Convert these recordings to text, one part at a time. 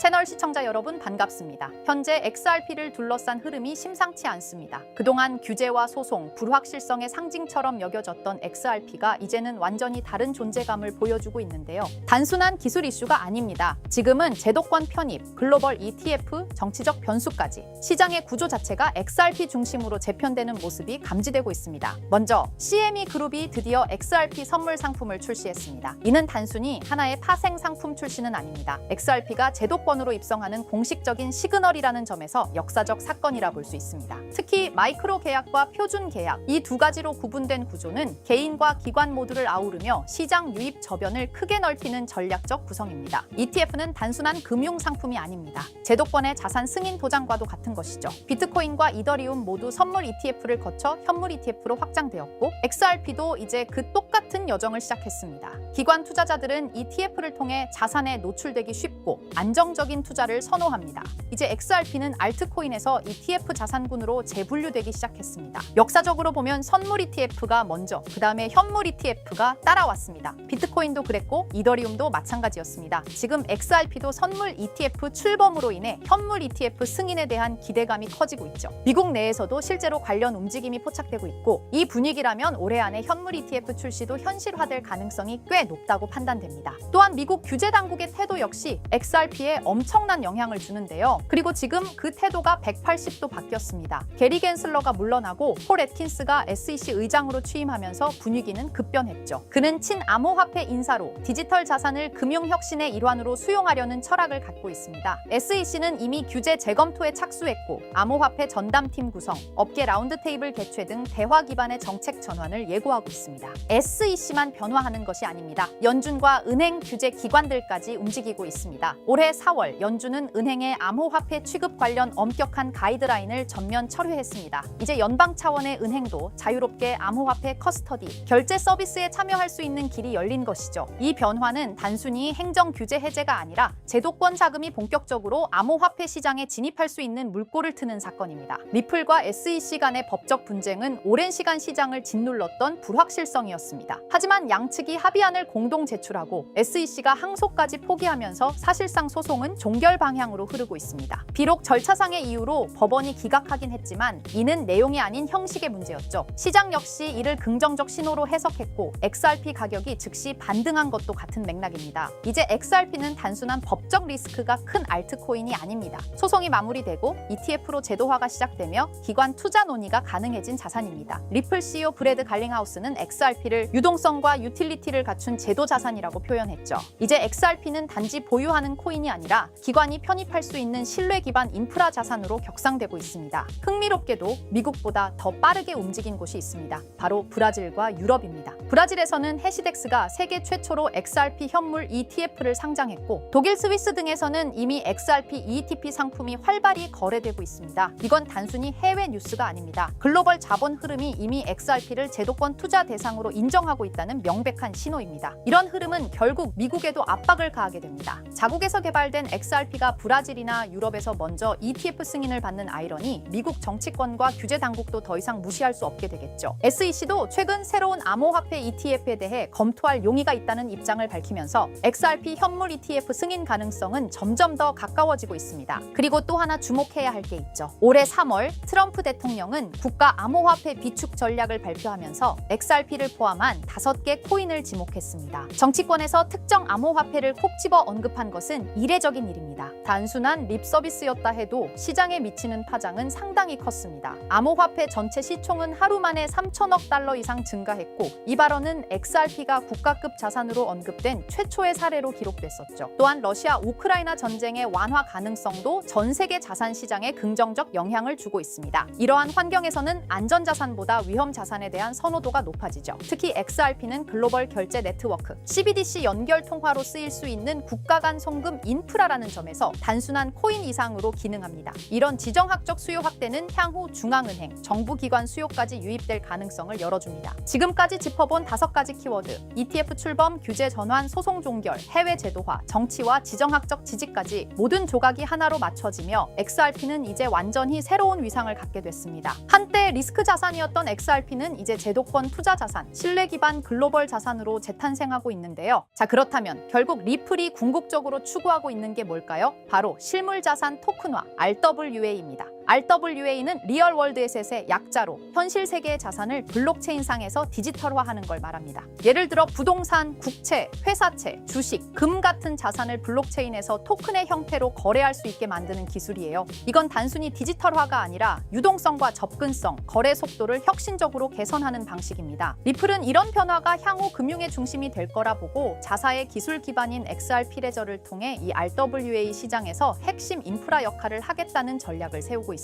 채널 시청자 여러분 반갑습니다. 현재 XRP를 둘러싼 흐름이 심상치 않습니다. 그동안 규제와 소송, 불확실성의 상징처럼 여겨졌던 XRP가 이제는 완전히 다른 존재감을 보여주고 있는데요. 단순한 기술 이슈가 아닙니다. 지금은 제도권 편입, 글로벌 ETF, 정치적 변수까지 시장의 구조 자체가 XRP 중심으로 재편되는 모습이 감지되고 있습니다. 먼저 CME 그룹이 드디어 XRP 선물 상품을 출시했습니다. 이는 단순히 하나의 파생 상품 출시는 아닙니다. XRP가 제도권 으로 입성하는 공식적인 시그널이라는 점에서 역사적 사건이라 볼 수 있습니다. 특히 마이크로 계약과 표준 계약 이 두 가지로 구분된 구조는 개인과 기관 모두를 아우르며 시장 유입 저변을 크게 넓히는 전략적 구성입니다. ETF는 단순한 금융 상품이 아닙니다. 제도권의 자산 승인 도장과도 같은 것이죠. 비트코인과 이더리움 모두 선물 ETF를 거쳐 현물 ETF로 확장되었고 XRP도 이제 그 똑같은 여정을 시작했습니다. 기관 투자자들은 ETF를 통해 자산에 노출되기 쉽고 안정적 인 투자를 선호합니다. 이제 XRP는 알트코인에서 ETF 자산군으로 재분류되기 시작했습니다. 역사적으로 보면 선물 ETF가 먼저, 그 다음에 현물 ETF가 따라왔습니다. 비트코인도 그랬고 이더리움도 마찬가지였습니다. 지금 XRP도 선물 ETF 출범으로 인해 현물 ETF 승인에 대한 기대감이 커지고 있죠. 미국 내에서도 실제로 관련 움직임이 포착되고 있고 이 분위기라면 올해 안에 현물 ETF 출시도 현실화될 가능성이 꽤 높다고 판단됩니다. 또한 미국 규제 당국의 태도 역시 XRP에 엄청난 영향을 주는데요. 그리고 지금 그 태도가 180도 바뀌었습니다. 게리 겐슬러가 물러나고 폴 애킨스가 SEC 의장으로 취임하면서 분위기는 급변했죠. 그는 친암호화폐 인사로 디지털 자산을 금융 혁신의 일환으로 수용하려는 철학을 갖고 있습니다. SEC는 이미 규제 재검토에 착수했고 암호화폐 전담팀 구성, 업계 라운드 테이블 개최 등 대화 기반의 정책 전환을 예고하고 있습니다. SEC만 변화하는 것이 아닙니다. 연준과 은행 규제 기관들까지 움직이고 있습니다. 올해 4월 연준은 은행의 암호화폐 취급 관련 엄격한 가이드라인을 전면 철회했습니다. 이제 연방 차원의 은행도 자유롭게 암호화폐 커스터디, 결제 서비스에 참여할 수 있는 길이 열린 것이죠. 이 변화는 단순히 행정 규제 해제가 아니라 제도권 자금이 본격적으로 암호화폐 시장에 진입할 수 있는 물꼬를 트는 사건입니다. 리플과 SEC 간의 법적 분쟁은 오랜 시간 시장을 짓눌렀던 불확실성이었습니다. 하지만 양측이 합의안을 공동 제출하고 SEC가 항소까지 포기하면서 사실상 소송은 종결 방향으로 흐르고 있습니다. 비록 절차상의 이유로 법원이 기각하긴 했지만 이는 내용이 아닌 형식의 문제였죠. 시장 역시 이를 긍정적 신호로 해석했고 XRP 가격이 즉시 반등한 것도 같은 맥락입니다. 이제 XRP는 단순한 법적 리스크가 큰 알트코인이 아닙니다. 소송이 마무리되고 ETF로 제도화가 시작되며 기관 투자 논의가 가능해진 자산입니다. 리플 CEO 브래드 갈링하우스는 XRP를 유동성과 유틸리티를 갖춘 제도 자산이라고 표현했죠. 이제 XRP는 단지 보유하는 코인이 아니라 기관이 편입할 수 있는 신뢰 기반 인프라 자산으로 격상되고 있습니다. 흥미롭게도 미국보다 더 빠르게 움직인 곳이 있습니다. 바로 브라질과 유럽입니다. 브라질에서는 해시덱스가 세계 최초로 XRP 현물 ETF를 상장했고 독일, 스위스 등에서는 이미 XRP ETP 상품이 활발히 거래되고 있습니다. 이건 단순히 해외 뉴스가 아닙니다. 글로벌 자본 흐름이 이미 XRP를 제도권 투자 대상으로 인정하고 있다는 명백한 신호입니다. 이런 흐름은 결국 미국에도 압박을 가하게 됩니다. 자국에서 개발된 XRP가 브라질이나 유럽에서 먼저 ETF 승인을 받는 아이러니 미국 정치권과 규제 당국도 더 이상 무시할 수 없게 되겠죠. SEC도 최근 새로운 암호화폐 ETF에 대해 검토할 용의가 있다는 입장을 밝히면서 XRP 현물 ETF 승인 가능성은 점점 더 가까워지고 있습니다. 그리고 또 하나 주목해야 할 게 있죠. 올해 3월 트럼프 대통령은 국가 암호화폐 비축 전략을 발표하면서 XRP를 포함한 다섯 개 코인을 지목했습니다. 정치권에서 특정 암호화폐를 콕 집어 언급한 것은 이례적 인 일입니다. 단순한 립 서비스였다 해도 시장에 미치는 파장은 상당히 컸습니다. 암호화폐 전체 시총은 하루 만에 3천억 달러 이상 증가했고 이 발언은 XRP가 국가급 자산으로 언급된 최초의 사례로 기록됐었죠. 또한 러시아 우크라이나 전쟁의 완화 가능성도 전 세계 자산 시장에 긍정적 영향을 주고 있습니다. 이러한 환경에서는 안전 자산보다 위험 자산에 대한 선호도가 높아지죠. 특히 XRP는 글로벌 결제 네트워크, CBDC 연결 통화로 쓰일 수 있는 국가 간 송금 인프라 라는 점에서 단순한 코인 이상으로 기능합니다. 이런 지정학적 수요 확대는 향후 중앙은행, 정부기관 수요까지 유입될 가능성을 열어줍니다. 지금까지 짚어본 다섯 가지 키워드, ETF 출범, 규제 전환, 소송 종결, 해외 제도화, 정치와 지정학적 지지까지 모든 조각이 하나로 맞춰지며 XRP는 이제 완전히 새로운 위상을 갖게 됐습니다. 한때 리스크 자산이었던 XRP는 이제 제도권 투자 자산, 신뢰 기반 글로벌 자산으로 재탄생하고 있는데요. 자, 그렇다면 결국 리플이 궁극적으로 추구하고 있는 있는 게 뭘까요? 바로 실물 자산 토큰화 RWA입니다. RWA는 리얼 월드 에셋의 약자로 현실 세계의 자산을 블록체인상에서 디지털화하는 걸 말합니다. 예를 들어 부동산, 국채, 회사채, 주식, 금 같은 자산을 블록체인에서 토큰의 형태로 거래할 수 있게 만드는 기술이에요. 이건 단순히 디지털화가 아니라 유동성과 접근성, 거래 속도를 혁신적으로 개선하는 방식입니다. 리플은 이런 변화가 향후 금융의 중심이 될 거라 보고 자사의 기술 기반인 XRP 레저를 통해 이 RWA 시장에서 핵심 인프라 역할을 하겠다는 전략을 세우고 있습니다.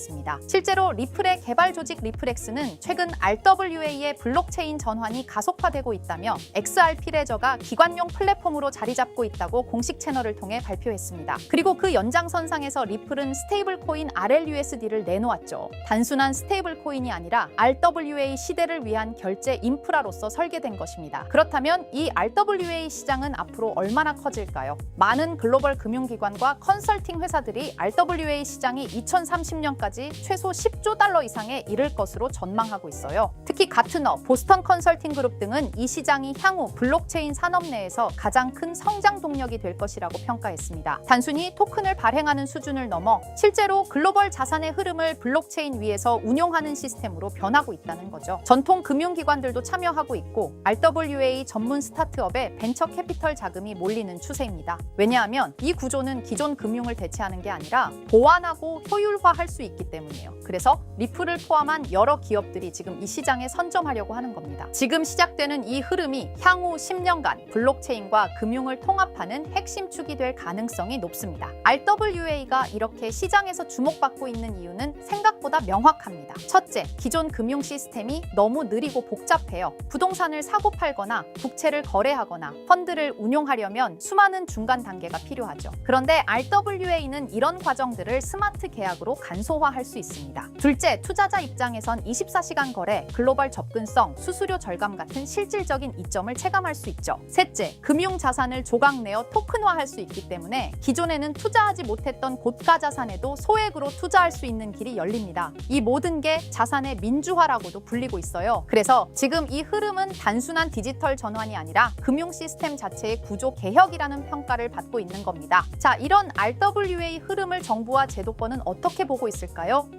실제로 리플의 개발 조직 리플엑스는 최근 RWA의 블록체인 전환이 가속화되고 있다며 XRP 레저가 기관용 플랫폼으로 자리 잡고 있다고 공식 채널을 통해 발표했습니다. 그리고 그 연장선상에서 리플은 스테이블 코인 RLUSD를 내놓았죠. 단순한 스테이블 코인이 아니라 RWA 시대를 위한 결제 인프라로서 설계된 것입니다. 그렇다면 이 RWA 시장은 앞으로 얼마나 커질까요? 많은 글로벌 금융기관과 컨설팅 회사들이 RWA 시장이 2030년까지 최소 10조 달러 이상에 이를 것으로 전망하고 있어요. 특히 가트너, 보스턴 컨설팅 그룹 등은 이 시장이 향후 블록체인 산업 내에서 가장 큰 성장 동력이 될 것이라고 평가했습니다. 단순히 토큰을 발행하는 수준을 넘어 실제로 글로벌 자산의 흐름을 블록체인 위에서 운용하는 시스템으로 변하고 있다는 거죠. 전통 금융기관들도 참여하고 있고 RWA 전문 스타트업에 벤처 캐피털 자금이 몰리는 추세입니다. 왜냐하면 이 구조는 기존 금융을 대체하는 게 아니라 보완하고 효율화할 수 있기 때문이에요. 그래서 리플을 포함한 여러 기업들이 지금 이 시장에 선점하려고 하는 겁니다. 지금 시작되는 이 흐름이 향후 10년간 블록체인과 금융을 통합하는 핵심 축이 될 가능성이 높습니다. RWA가 이렇게 시장에서 주목받고 있는 이유는 생각보다 명확합니다. 첫째, 기존 금융 시스템이 너무 느리고 복잡해요. 부동산을 사고 팔거나 국채를 거래하거나 펀드를 운용하려면 수많은 중간 단계가 필요하죠. 그런데 RWA는 이런 과정들을 스마트 계약으로 간소 화할 수 있습니다. 둘째, 투자자 입장에선 24시간 거래, 글로벌 접근성, 수수료 절감 같은 실질적인 이점을 체감할 수 있죠. 셋째, 금융 자산을 조각 내어 토큰화할 수 있기 때문에 기존에는 투자하지 못했던 고가 자산에도 소액으로 투자할 수 있는 길이 열립니다. 이 모든 게 자산의 민주화라고도 불리고 있어요. 그래서 지금 이 흐름은 단순한 디지털 전환이 아니라 금융 시스템 자체의 구조 개혁이라는 평가를 받고 있는 겁니다. 자, 이런 RWA 흐름을 정부와 제도권은 어떻게 보고 있을까요?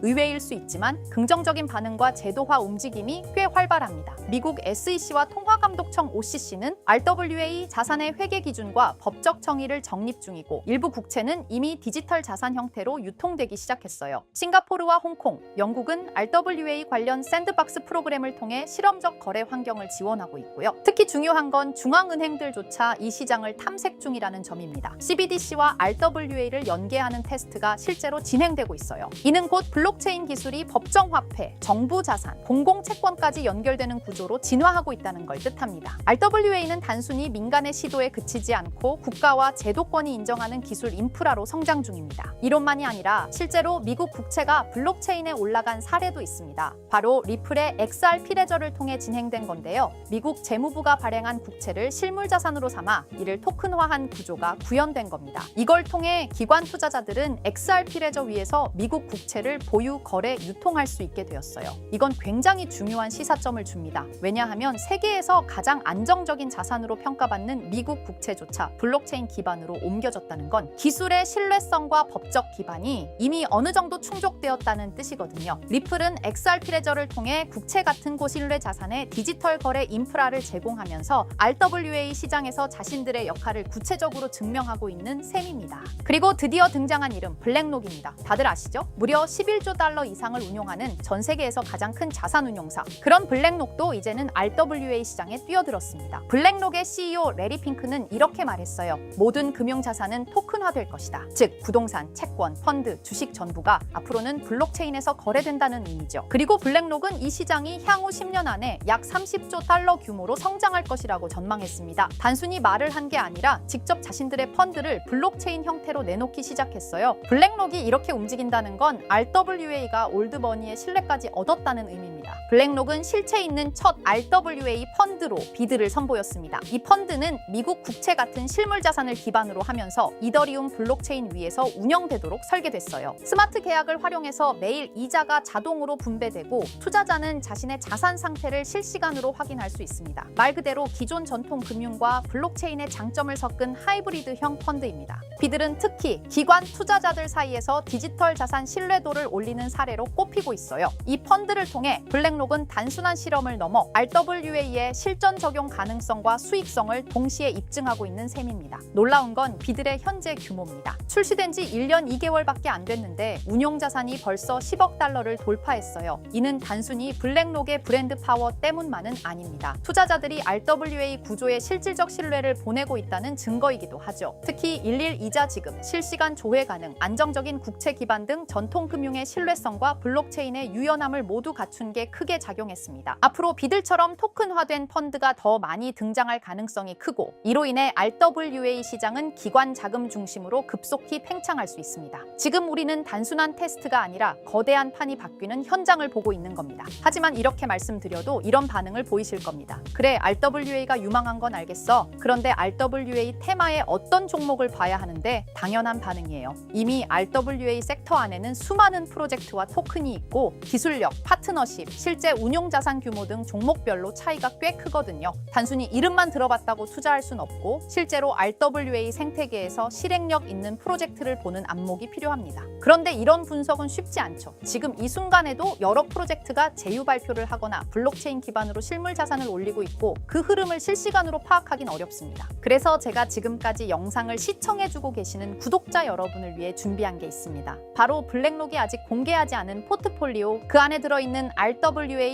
의외일 수 있지만 긍정적인 반응과 제도화 움직임이 꽤 활발합니다. 미국 SEC와 통화감독청 OCC는 RWA 자산의 회계 기준과 법적 정의를 정립 중이고 일부 국채는 이미 디지털 자산 형태로 유통되기 시작했어요. 싱가포르와 홍콩, 영국은 RWA 관련 샌드박스 프로그램을 통해 실험적 거래 환경을 지원하고 있고요. 특히 중요한 건 중앙은행들조차 이 시장을 탐색 중이라는 점입니다. CBDC와 RWA를 연계하는 테스트가 실제로 진행되고 있어요. 이는 곧 블록체인 기술이 법정 화폐, 정부 자산, 공공 채권까지 연결되는 구조로 진화하고 있다는 걸 뜻합니다. RWA는 단순히 민간의 시도에 그치지 않고 국가와 제도권이 인정하는 기술 인프라로 성장 중입니다. 이론만이 아니라 실제로 미국 국채가 블록체인에 올라간 사례도 있습니다. 바로 리플의 XRP 레저를 통해 진행된 건데요. 미국 재무부가 발행한 국채를 실물 자산으로 삼아 이를 토큰화한 구조가 구현된 겁니다. 이걸 통해 기관 투자자들은 XRP 레저 위에서 미국 국채 를 보유, 거래, 유통할 수 있게 되었어요. 이건 굉장히 중요한 시사점을 줍니다. 왜냐하면 세계에서 가장 안정적인 자산으로 평가받는 미국 국채조차 블록체인 기반으로 옮겨졌다는 건 기술의 신뢰성과 법적 기반이 이미 어느 정도 충족되었다는 뜻이거든요. 리플은 XRP 레저를 통해 국채 같은 고신뢰 자산의 디지털 거래 인프라를 제공하면서 RWA 시장에서 자신들의 역할을 구체적으로 증명하고 있는 셈입니다. 그리고 드디어 등장한 이름 블랙록입니다. 다들 아시죠? 무려 11조 달러 이상을 운용하는 전 세계에서 가장 큰 자산 운용사. 그런 블랙록도 이제는 RWA 시장에 뛰어들었습니다. 블랙록의 CEO 레리 핑크는 이렇게 말했어요. 모든 금융 자산은 토큰화될 것이다. 즉 부동산, 채권, 펀드, 주식 전부가 앞으로는 블록체인에서 거래된다는 의미죠. 그리고 블랙록은 이 시장이 향후 10년 안에 약 30조 달러 규모로 성장할 것이라고 전망했습니다. 단순히 말을 한 게 아니라 직접 자신들의 펀드를 블록체인 형태로 내놓기 시작했어요. 블랙록이 이렇게 움직인다는 건 RWA가 올드머니의 신뢰까지 얻었다는 의미입니다. 있습니다. 블랙록은 실체 있는 첫 RWA 펀드로 비드를 선보였습니다. 이 펀드는 미국 국채 같은 실물 자산을 기반으로 하면서 이더리움 블록체인 위에서 운영되도록 설계됐어요. 스마트 계약을 활용해서 매일 이자가 자동으로 분배되고 투자자는 자신의 자산 상태를 실시간으로 확인할 수 있습니다. 말 그대로 기존 전통 금융과 블록체인의 장점을 섞은 하이브리드형 펀드입니다. 비들은 특히 기관 투자자들 사이에서 디지털 자산 신뢰도를 올리는 사례로 꼽히고 있어요. 이 펀드를 통해 블랙록은 단순한 실험을 넘어 RWA의 실전 적용 가능성과 수익성을 동시에 입증하고 있는 셈입니다. 놀라운 건 비들의 현재 규모입니다. 출시된 지 1년 2개월밖에 안 됐는데 운용 자산이 벌써 10억 달러를 돌파했어요. 이는 단순히 블랙록의 브랜드 파워 때문만은 아닙니다. 투자자들이 RWA 구조에 실질적 신뢰를 보내고 있다는 증거이기도 하죠. 특히 일일 이자 지급, 실시간 조회 가능, 안정적인 국채 기반 등 전통 금융의 신뢰성과 블록체인의 유연함을 모두 갖춘 게 크게 작용했습니다. 앞으로 비들처럼 토큰화된 펀드가 더 많이 등장할 가능성이 크고 이로 인해 RWA 시장은 기관 자금 중심으로 급속히 팽창할 수 있습니다. 지금 우리는 단순한 테스트가 아니라 거대한 판이 바뀌는 현장을 보고 있는 겁니다. 하지만 이렇게 말씀드려도 이런 반응을 보이실 겁니다. 그래, RWA가 유망한 건 알겠어. 그런데 RWA 테마의 어떤 종목을 봐야 하는데 당연한 반응이에요. 이미 RWA 섹터 안에는 수많은 프로젝트와 토큰이 있고 기술력, 파트너십, 실제 운용 자산 규모 등 종목별로 차이가 꽤 크거든요. 단순히 이름만 들어봤다고 투자할 순 없고 실제로 RWA 생태계에서 실행력 있는 프로젝트를 보는 안목이 필요합니다. 그런데 이런 분석은 쉽지 않죠. 지금 이 순간에도 여러 프로젝트가 제휴 발표를 하거나 블록체인 기반으로 실물 자산을 올리고 있고 그 흐름을 실시간으로 파악하긴 어렵습니다. 그래서 제가 지금까지 영상을 시청해주고 계시는 구독자 여러분을 위해 준비한 게 있습니다. 바로 블랙록이 아직 공개하지 않은 포트폴리오 그 안에 들어있는 RWA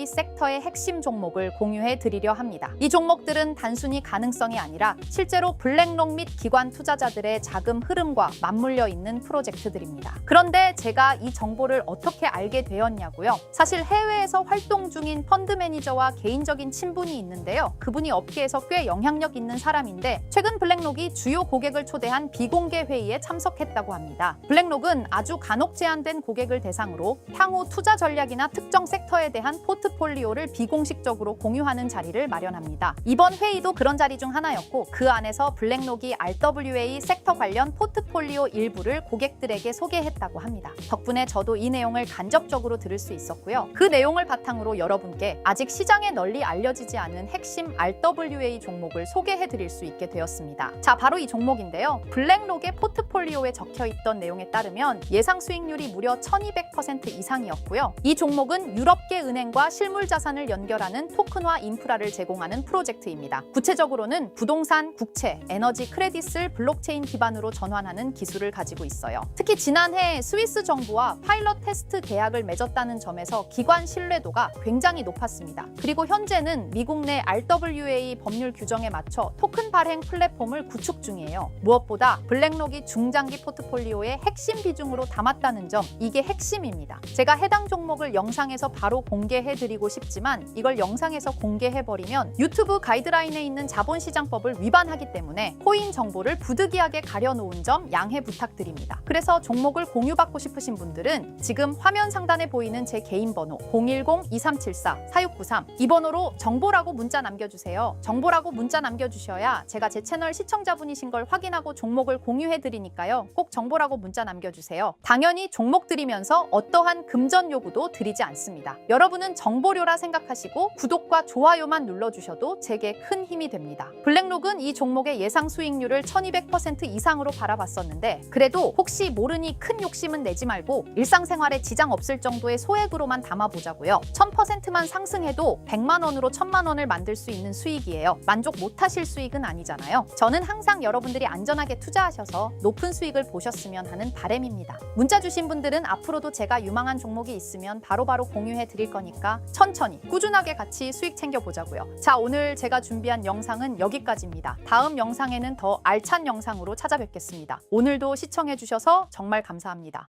섹터의 핵심 종목을 공유해 드리려 합니다. 이 종목들은 단순히 가능성이 아니라 실제로 블랙록 및 기관 투자자들의 자금 흐름과 맞물려 있는 프로젝트들입니다. 그런데 제가 이 정보를 어떻게 알게 되었냐고요? 사실 해외에서 활동 중인 펀드 매니저와 개인적인 친분이 있는데요. 그분이 업계에서 꽤 영향력 있는 사람인데 최근 블랙록이 주요 고객을 초대한 비공개 회의에 참석했다고 합니다. 블랙록은 아주 간혹 제한된 고객을 대상으로 향후 투자 전략이나 특정 섹터에 대한 포트폴리오를 비공식적으로 공유하는 자리를 마련합니다. 이번 회의도 그런 자리 중 하나였고 그 안에서 블랙록이 RWA 섹터 관련 포트폴리오 일부를 고객들에게 소개했다고 합니다. 덕분에 저도 이 내용을 간접적으로 들을 수 있었고요. 그 내용을 바탕으로 여러분께 아직 시장에 널리 알려지지 않은 핵심 RWA 종목을 소개해 드릴 수 있게 되었습니다. 자, 바로 이 종목인데요. 블랙록의 포트폴리오에 적혀 있던 내용에 따르면 예상 수익률이 무려 1200% 이상이었고요. 이 종목은 유럽계 은행과 실물 자산을 연결하는 토큰화 인프라를 제공하는 프로젝트입니다. 구체적으로는 부동산, 국채, 에너지 크레딧을 블록체인 기반으로 전환하는 기술을 가지고 있어요. 특히 지난해 스위스 정부와 파일럿 테스트 계약을 맺었다는 점에서 기관 신뢰도가 굉장히 높았습니다. 그리고 현재는 미국 내 RWA 법률 규정에 맞춰 토큰 발행 플랫폼을 구축 중이에요. 무엇보다 블랙록이 중장기 포트폴리오의 핵심 비중으로 담았다는 점, 이게 핵심입니다. 제가 해당 종목을 영상에서 바로 공개 해드리고 싶지만 이걸 영상에서 공개해버리면 유튜브 가이드라인에 있는 자본시장법을 위반하기 때문에 코인 정보를 부득이하게 가려놓은 점 양해 부탁드립니다. 그래서 종목을 공유받고 싶으신 분들은 지금 화면 상단에 보이는 제 개인 번호 010-2374-4693 이 번호로 정보라고 문자 남겨주세요. 정보라고 문자 남겨주셔야 제가 제 채널 시청자분이신 걸 확인하고 종목을 공유해드리니까요. 꼭 정보라고 문자 남겨주세요. 당연히 종목 드리면서 어떠한 금전 요구도 드리지 않습니다. 여러분 은 정보료라 생각하시고 구독과 좋아요만 눌러주셔도 제게 큰 힘이 됩니다. 블랙록은 이 종목의 예상 수익률을 1200% 이상으로 바라봤었는데 그래도 혹시 모르니 큰 욕심은 내지 말고 일상생활에 지장 없을 정도의 소액으로만 담아보자고요. 1000%만 상승해도 100만 원으로 1000만 원을 만들 수 있는 수익이에요. 만족 못하실 수익은 아니잖아요. 저는 항상 여러분들이 안전하게 투자하셔서 높은 수익을 보셨으면 하는 바램입니다. 문자 주신 분들은 앞으로도 제가 유망한 종목이 있으면 바로바로 공유해 드릴 거니까 천천히 꾸준하게 같이 수익 챙겨 보자고요. 자, 오늘 제가 준비한 영상은 여기까지입니다. 다음 영상에는 더 알찬 영상으로 찾아뵙겠습니다. 오늘도 시청해 주셔서 정말 감사합니다.